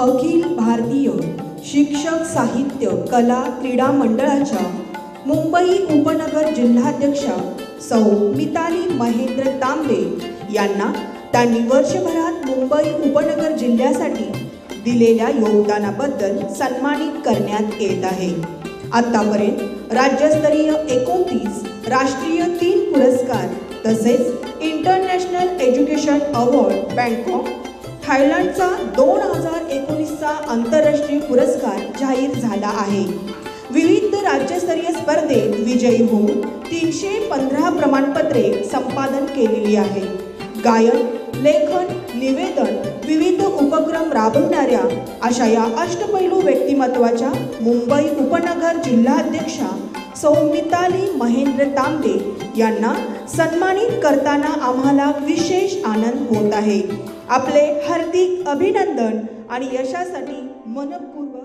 अखिल भारतीय शिक्षक साहित्य कला क्रीडा मंडळाच्या मुंबई उपनगर जिल्हाध्यक्षा सौ मिताली महेंद्र तांबे यांना त्यांनी वर्षभरात मुंबई उपनगर जिल्ह्यासाठी दिलेल्या योगदानाबद्दल सन्मानित करण्यात येत आहे. आतापर्यंत राज्यस्तरीय एकोणतीस राष्ट्रीय तीन पुरस्कार तसेच इंटरनॅशनल एज्युकेशन अवॉर्ड बँकॉक थायलंडचा दोन आंतरराष्ट्रीय पुरस्कार जाहीर झाला आहे. विविध राज्यस्तरीय स्पर्धेत विजयी होऊन तीनशे पंधरा प्रमाणपत्रे संपादन केलेली आहे. गायन लेखन निवेदन विविध उपक्रम राबवणाऱ्या अशा या अष्टपैलू व्यक्तिमत्वाच्या मुंबई उपनगर जिल्हाध्यक्षा सौमिताली महेंद्र तांबे यांना सन्मानित करताना आम्हाला विशेष आनंद होत आहे. आपले हार्दिक अभिनंदन आणि यशासाठी मनपूर्वक